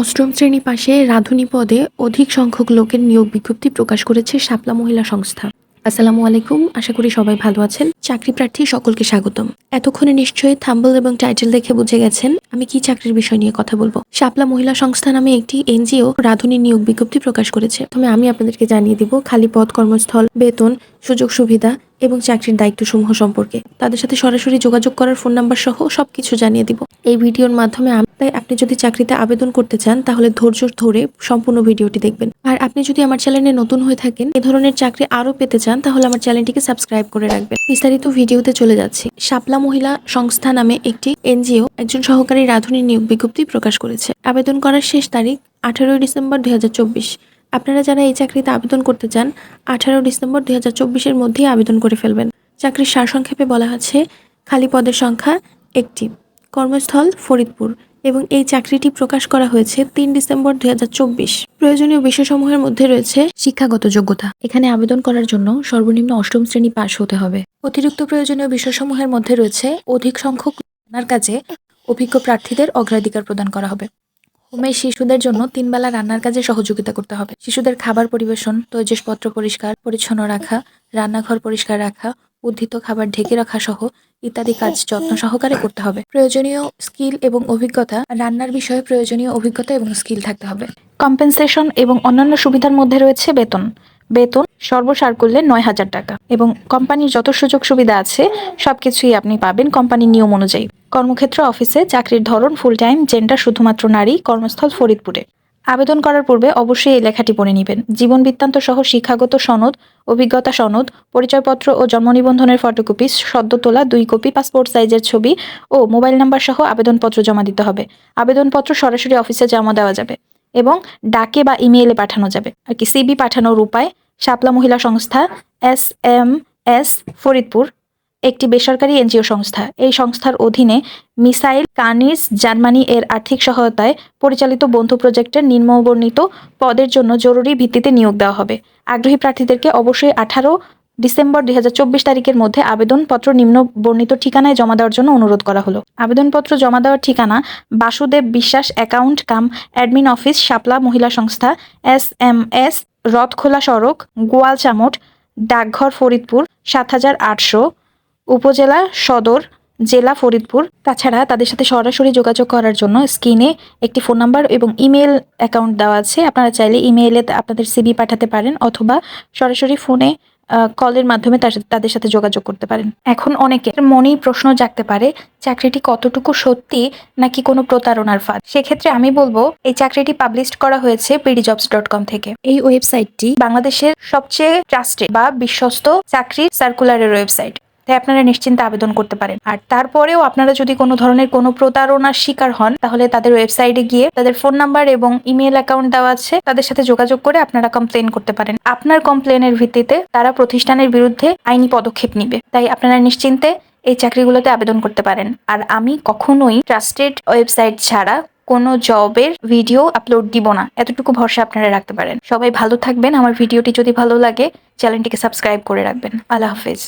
অষ্টম শ্রেণি পাশে রাঁধুনি পদে অধিক সংখ্যক লোকের নিয়োগ বিজ্ঞপ্তি প্রকাশ করেছে শাপলা মহিলা সংস্থা। আসসালামু আলাইকুম, আশা করি সবাই ভালো আছেন। চাকরি প্রার্থী সকলকে স্বাগতম। এতক্ষণে নিশ্চয়ই থাম্বল এবং টাইটেল দেখে বুঝে গেছেন আমি কি চাকরির বিষয় নিয়ে কথা বলব। শাপলা মহিলা সংস্থা নামে একটি এনজিও রাঁধুনি নিয়োগ বিজ্ঞপ্তি প্রকাশ করেছে। তবে আমি আপনাদেরকে জানিয়ে দিব, খালি পদ, কর্মস্থল, বেতন সুযোগ সুবিধা এবং চাকরির দায়িত্বসমূহ সম্পর্কে। তাদের সাথে সরাসরি যোগাযোগ করার ফোন নাম্বার সহ সবকিছু জানিয়ে দিব। এই ভিডিওর মাধ্যমে তাই আপনি যদি চাকরিতে আবেদন করতে চান, তাহলে ধৈর্য ধরে সম্পূর্ণ ভিডিওটি দেখবেন। আর আপনি যদি আমার চ্যানেলে নতুন হয়ে থাকেন, এ ধরনের চাকরি আরও পেতে চান, তাহলে আমার চ্যানেলটিকে সাবস্ক্রাইব করে রাখবেন। বিস্তারিত ভিডিওতে চলে যাচ্ছি। শাপলা মহিলা সংস্থা নামে একটি এনজিও একজন সহকারী রাঁধুনি নিয়োগ বিজ্ঞপ্তি প্রকাশ করেছে। আবেদন করার শেষ তারিখ আঠারোই ডিসেম্বর দুই হাজার চব্বিশ। আপনারা যারা এই চাকরিতে আবেদন করতে চান, আঠারো ডিসেম্বর দুই হাজার চব্বিশের মধ্যেই আবেদন করে ফেলবেন। চাকরির সারসংক্ষেপে বলা আছে খালি পদের সংখ্যা একটি। কর্মস্থল ফরিদপুর এবং এই চাকরিটি প্রকাশ করা হয়েছে তিন ডিসেম্বর দুই হাজার চব্বিশ। প্রয়োজনীয় বিষয়সমূহের মধ্যে রয়েছে শিক্ষাগত যোগ্যতা। এখানে আবেদন করার জন্য সর্বনিম্ন অষ্টম শ্রেণি পাশ হতে হবে। অতিরিক্ত প্রয়োজনীয় বিষয়সমূহের মধ্যে রয়েছে অধিক সংখ্যক কাজে অভিজ্ঞ প্রার্থীদের অগ্রাধিকার প্রদান করা হবে। হোমে শিশুদের জন্য তিন বেলা রান্নার কাজে সহযোগিতা করতে হবে। শিশুদের খাবার পরিবেশন, তৈজসপত্র পরিষ্কার, পরিচ্ছন্ন রাখা, রান্নাঘর পরিষ্কার রাখা, উদ্ধিত খাবার ঢেকে রাখা সহ ইত্যাদি কাজ যত্ন সহকারে করতে হবে। প্রয়োজনীয় স্কিল এবং অভিজ্ঞতা, রান্নার বিষয়ে প্রয়োজনীয় অভিজ্ঞতা এবং স্কিল থাকতে হবে। কম্পেনসেশন এবং অন্যান্য সুবিধার মধ্যে রয়েছে বেতন। বেতন সর্বসার করলে নয় হাজার টাকা এবং কোম্পানির যত সুযোগ সুবিধা আছে, সবকিছুই আপনি পাবেন কোম্পানির নিয়ম অনুযায়ী। কর্মক্ষেত্র অফিসে চাকরির ধরন ফুল টাইম জেন্ডার শুধুমাত্র নারী, কর্মস্থল ফরিদপুরে। আবেদন করার পূর্বে অবশ্যই এই লেখাটি পড়ে নেবেন। জীবন বৃত্তান্ত সহ শিক্ষাগত সনদ, অভিজ্ঞতা সনদ, পরিচয়পত্র ও জন্ম নিবন্ধনের ফটোকপি সদ্য তোলা দুই কপি পাসপোর্ট সাইজের ছবি ও মোবাইল নাম্বার সহ আবেদনপত্র জমা দিতে হবে। আবেদনপত্র সরাসরি অফিসে জমা দেওয়া যাবে এবং ডাকে বা ইমেইলে পাঠানো যাবে। আর কি সিবি পাঠানোর উপায়, শাপলা মহিলা সংস্থা এস এম এস ফরিদপুর। একটি বেসরকারি এনজিও সংস্থা। এই সংস্থার অধীনে মিসাইল কানিস জার্মানি এর আর্থিক সহায়তায় পরিচালিত বন্ধু প্রজেক্টের নিম্নবর্ণিত পদের জন্য জরুরি ভিত্তিতে নিয়োগ দেওয়া হবে। আগ্রহী প্রার্থীদেরকে অবশ্যই আঠারো ডিসেম্বর দুই হাজার চব্বিশ তারিখের মধ্যে আবেদনপত্র নিম্ন বর্ণিত ঠিকানায় জমা দেওয়ার জন্য অনুরোধ করা হলো। আবেদনপত্র জমা দেওয়ার ঠিকানা Basudeb Biswas account, cum admin office, Shapla Mahila Sangstha, S M S, Rathkhola সড়ক গোয়াল গোয়ালচামট ডাকঘর ফরিদপুর, সাত হাজার আটশো। উপজেলা সদর, জেলা ফরিদপুর। তাছাড়া তাদের সাথে সরাসরি যোগাযোগ করার জন্য স্ক্রিনে একটি ফোন নাম্বার এবং ইমেল অ্যাকাউন্ট দেওয়া আছে। আপনারা চাইলে ইমেইলে আপনাদের সিবি পাঠাতে পারেন অথবা সরাসরি ফোনে কলের মাধ্যমে তাদের সাথে যোগাযোগ করতে পারেন। এখন অনেকের মনেই প্রশ্ন জাগতে পারে, চাকরিটি কতটুকু সত্যি নাকি কোনো প্রতারণার ফাঁদ? সেক্ষেত্রে আমি বলব, এই চাকরিটি পাবলিশ করা হয়েছে পিডিজবস ডট কম থেকে। এই ওয়েবসাইটটি বাংলাদেশের সবচেয়ে ট্রাস্টেড বা বিশ্বস্ত চাকরির সার্কুলারের ওয়েবসাইট। তাই আপনারা নিশ্চিন্তে আবেদন করতে পারেন। আর তারপরেও আপনারা যদি কোনো ধরনের কোনো প্রতারণার শিকার হন, তাহলে তাদের ওয়েবসাইটে গিয়ে তাদের ফোন নাম্বার এবং ইমেল অ্যাকাউন্ট দেওয়া আছে। তাদের সাথে যোগাযোগ করে আপনারা কমপ্লেন করতে পারেন। আপনার কমপ্লেনের ভিত্তিতে তারা প্রতিষ্ঠানের বিরুদ্ধে আইনি পদক্ষেপ নিবে। তাই আপনারা নিশ্চিন্তে এই চাকরিগুলোতে আবেদন করতে পারেন। আর আমি কখনোই ট্রাস্টেড ওয়েবসাইট ছাড়া কোনো জবের ভিডিও আপলোড দিব না। এতটুকু ভরসা আপনারা রাখতে পারেন। সবাই ভালো থাকবেন। আমার ভিডিওটি যদি ভালো লাগে, চ্যানেলটিকে সাবস্ক্রাইব করে রাখবেন। আল্লাহ হাফেজ।